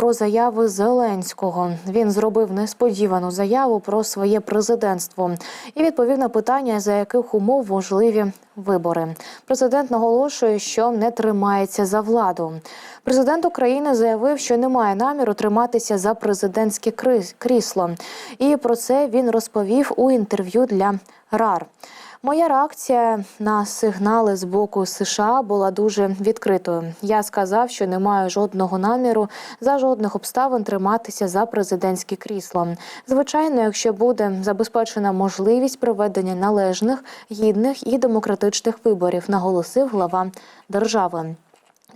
про заяви Зеленського. Він зробив несподівану заяву про своє президентство і відповів на питання, за яких умов можливі вибори. Президент наголошує, що не тримається за владу. Президент України заявив, що не має наміру триматися за президентське крісло. І про це він розповів у інтерв'ю для РАР. Моя реакція на сигнали з боку США була дуже відкритою. Я сказав, що не маю жодного наміру за жодних обставин триматися за президентське крісло. Звичайно, якщо буде забезпечена можливість проведення належних, гідних і демократичних виборів, наголосив глава держави.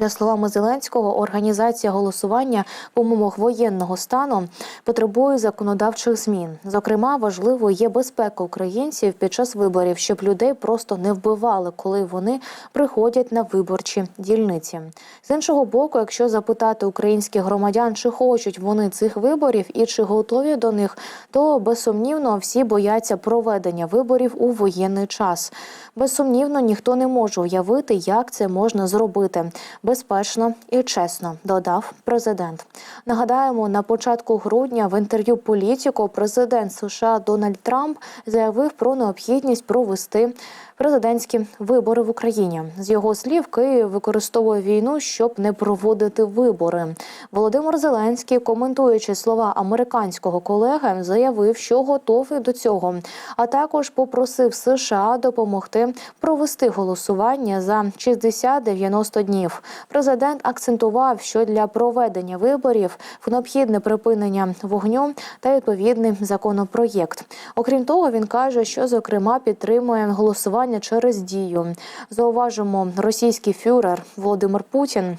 За словами Зеленського, організація голосування в умовах воєнного стану потребує законодавчих змін. Зокрема, важливою є безпека українців під час виборів, щоб людей просто не вбивали, коли вони приходять на виборчі дільниці. З іншого боку, якщо запитати українських громадян, чи хочуть вони цих виборів і чи готові до них, то безсумнівно всі бояться проведення виборів у воєнний час. Безсумнівно, ніхто не може уявити, як це можна зробити безпечно і чесно, додав президент. Нагадаємо, на початку грудня в інтерв'ю політику президент США Дональд Трамп заявив про необхідність провести президентські вибори в Україні. З його слів, Київ використовує війну, щоб не проводити вибори. Володимир Зеленський, коментуючи слова американського колеги, заявив, що готовий до цього, а також попросив США допомогти провести голосування за 60-90 днів. Президент акцентував, що для проведення виборів необхідне припинення вогню та відповідний законопроєкт. Окрім того, він каже, що зокрема підтримує голосування через дію. Зауважимо, російський фюрер Володимир Путін.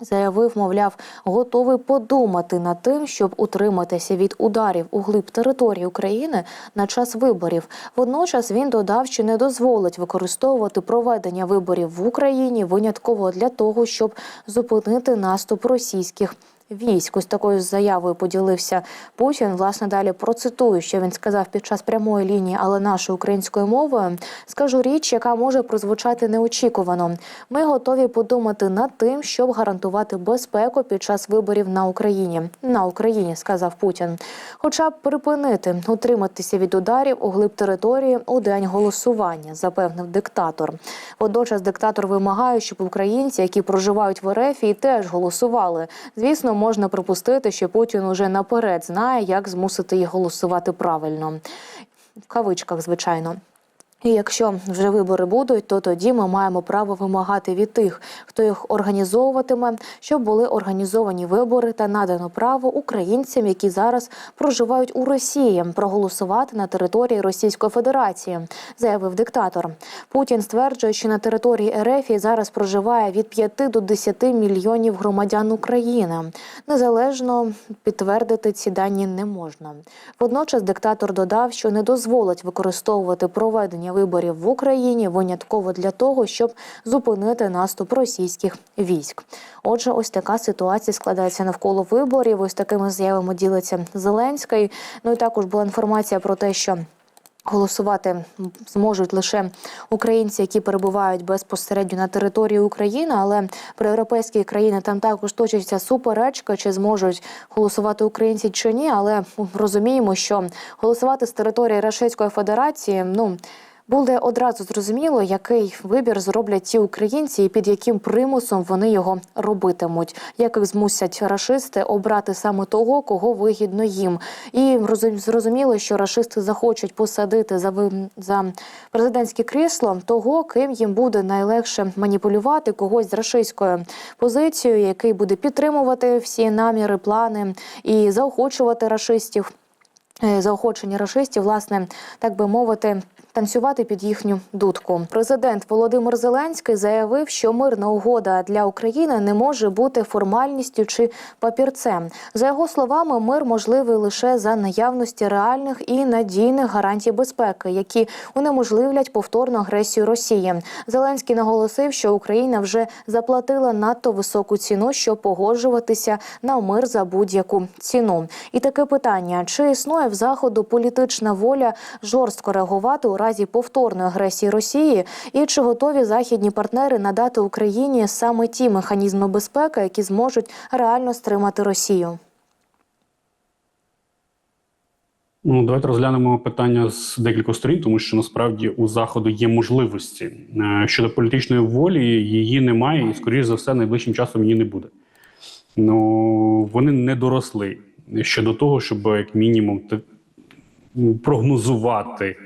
Заявив, мовляв, готовий подумати над тим, щоб утриматися від ударів у глиб території України на час виборів. Водночас він додав, що не дозволить використовувати проведення виборів в Україні винятково для того, щоб зупинити наступ російських. Військ ось такою заявою поділився Путін. Власне, далі процитую, що він сказав під час прямої лінії, але нашою українською мовою скажу річ, яка може прозвучати неочікувано. Ми готові подумати над тим, щоб гарантувати безпеку під час виборів на Україні. На Україні сказав Путін. Хоча б припинити утриматися від ударів у глиб території у день голосування, запевнив диктатор. Водночас диктатор вимагає, щоб українці, які проживають в РФ, і теж голосували. Звісно, можна припустити, що Путін уже наперед знає, як змусити їх голосувати правильно. В кавичках, звичайно. І якщо вже вибори будуть, то тоді ми маємо право вимагати від тих, хто їх організовуватиме, щоб були організовані вибори та надано право українцям, які зараз проживають у Росії, проголосувати на території Російської Федерації, заявив диктатор. Путін стверджує, що на території РФ зараз проживає від 5 до 10 мільйонів громадян України. Незалежно підтвердити ці дані не можна. Водночас диктатор додав, що не дозволить використовувати проведення виборів в Україні винятково для того, щоб зупинити наступ російських військ. Отже, ось така ситуація складається навколо виборів. Ось такими заявами ділиться Зеленський. Ну і також була інформація про те, що. Голосувати зможуть лише українці, які перебувають безпосередньо на території України, але про європейські країни там також точиться суперечка, чи зможуть голосувати українці чи ні. Але розуміємо, що голосувати з території Російської Федерації, ну. Буде одразу зрозуміло, який вибір зроблять ті українці, і під яким примусом вони його робитимуть, як їх змусять рашисти обрати саме того, кого вигідно їм. І зрозуміло, що рашисти захочуть посадити за за президентське крісло того, ким їм буде найлегше маніпулювати когось з рашистською позицією, який буде підтримувати всі наміри, плани і заохочувати рашистів. Е, заохочення рашистів, власне, так би мовити, танцювати під їхню дудку. Президент Володимир Зеленський заявив, що мирна угода для України не може бути формальністю чи папірцем. За його словами, мир можливий лише за наявності реальних і надійних гарантій безпеки, які унеможливлять повторну агресію Росії. Зеленський наголосив, що Україна вже заплатила надто високу ціну, щоб погоджуватися на мир за будь-яку ціну. І таке питання: чи існує в заходу політична воля жорстко реагувати у разі повторної агресії Росії, і чи готові західні партнери надати Україні саме ті механізми безпеки, які зможуть реально стримати Росію? Ну, давайте розглянемо питання з декількох сторін, тому що насправді у заходу є можливості Е, щодо політичної волі. Її немає, і скоріш за все, найближчим часом її не буде. Ну вони не доросли щодо того, щоб як мінімум прогнозувати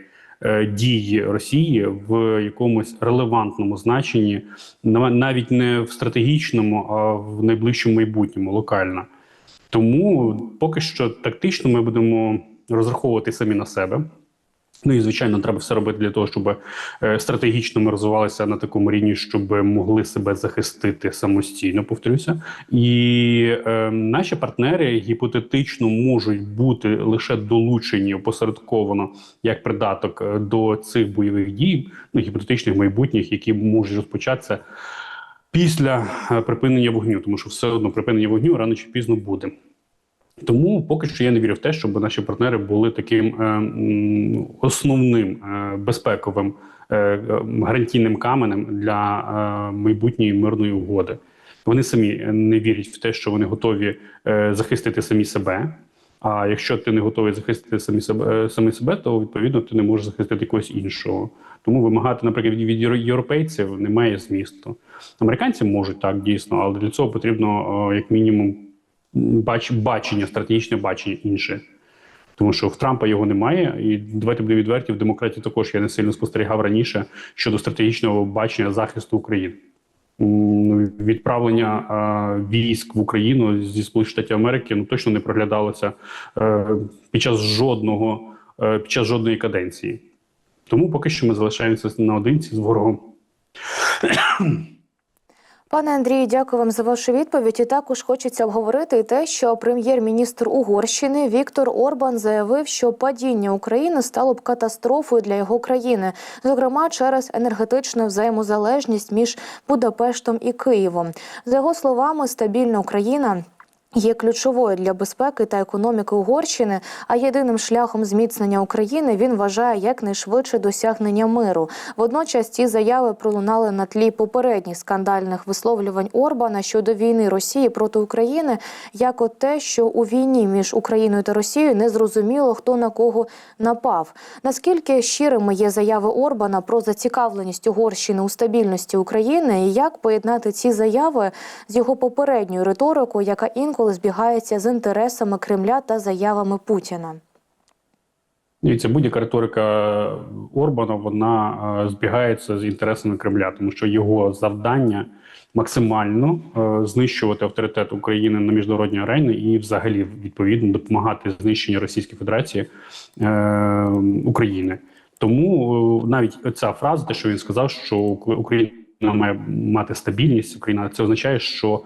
е, дії Росії в якомусь релевантному значенні, навіть не в стратегічному, а в найближчому майбутньому, локально. Тому поки що тактично ми будемо розраховувати самі на себе. Ну і звичайно, треба все робити для того, щоб е, стратегічно ми розвивалися на такому рівні, щоб могли себе захистити самостійно. Повторюся, і е, наші партнери гіпотетично можуть бути лише долучені опосередковано як придаток е, до цих бойових дій, ну гіпотетичних майбутніх, які можуть розпочатися після е, припинення вогню, тому що все одно припинення вогню рано чи пізно буде. Тому поки що я не вірю в те, щоб наші партнери були таким е, основним е, безпековим е, гарантійним каменем для е, майбутньої мирної угоди. Вони самі не вірять в те, що вони готові е, захистити самі себе. А якщо ти не готовий захистити самі себе, е, самі себе, то відповідно ти не можеш захистити когось іншого. Тому вимагати, наприклад, від європейців немає змісту. Американці можуть так дійсно, але для цього потрібно як мінімум бач, бачення, стратегічне бачення інше. Тому що в Трампа його немає, і давайте будемо відверті, в демократії також я не сильно спостерігав раніше щодо стратегічного бачення захисту України. Відправлення е, військ в Україну зі Сполучених Штатів Америки ну точно не проглядалося е, під час жодного е, під час жодної каденції. Тому поки що ми залишаємося наодинці з ворогом. Пане Андрію, дякую вам за вашу відповідь. І також хочеться обговорити те, що прем'єр-міністр Угорщини Віктор Орбан заявив, що падіння України стало б катастрофою для його країни, зокрема через енергетичну взаємозалежність між Будапештом і Києвом. За його словами, стабільна Україна. Є ключовою для безпеки та економіки Угорщини, а єдиним шляхом зміцнення України він вважає якнайшвидше досягнення миру. Водночас ці заяви пролунали на тлі попередніх скандальних висловлювань Орбана щодо війни Росії проти України, як от те, що у війні між Україною та Росією не зрозуміло, хто на кого напав. Наскільки щирими є заяви Орбана про зацікавленість Угорщини у стабільності України, і як поєднати ці заяви з його попередньою риторикою, яка інколи збігається з інтересами Кремля та заявами Путіна? Дивіться, будь-яка риторика Орбана вона е, збігається з інтересами Кремля, тому що його завдання максимально е, знищувати авторитет України на міжнародній арені і, взагалі, відповідно допомагати знищенню Російської Федерації е, України. Тому е, навіть ця фраза, те, що він сказав, що Україна має мати стабільність, Україна це означає, що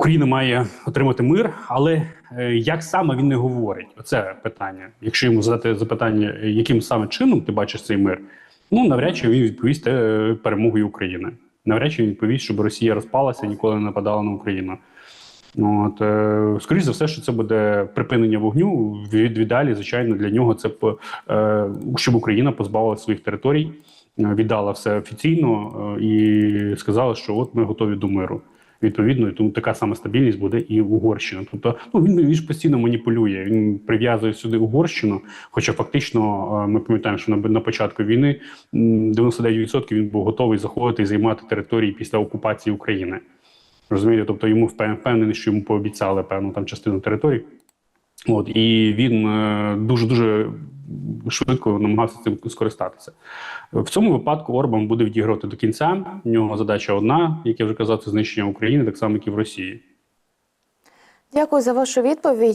Україна має отримати мир, але е, як саме він не говорить? Оце питання. Якщо йому задати запитання, яким саме чином ти бачиш цей мир, ну навряд чи він відповість е, перемогою України. Навряд чи він відповість, щоб Росія розпалася ніколи не нападала на Україну. От е, скоріш за все, що це буде припинення вогню. Від віддалі, звичайно, для нього це е, щоб Україна позбавила своїх територій, віддала все офіційно і сказала, що от ми готові до миру. Відповідно, і тому така сама стабільність буде і в Угорщина. Тобто, ну він, він ж постійно маніпулює. Він прив'язує сюди Угорщину. Хоча фактично е, ми пам'ятаємо, що на, на початку війни м, 99% він був готовий заходити і займати території після окупації України. Розумієте, тобто йому впев- впевнений, що йому пообіцяли певну там частину території. От і він дуже дуже швидко намагався цим скористатися. В цьому випадку Орбан буде відігрувати до кінця. У нього задача одна, як я вже казав, це знищення України, так само як і в Росії. Дякую за вашу відповідь.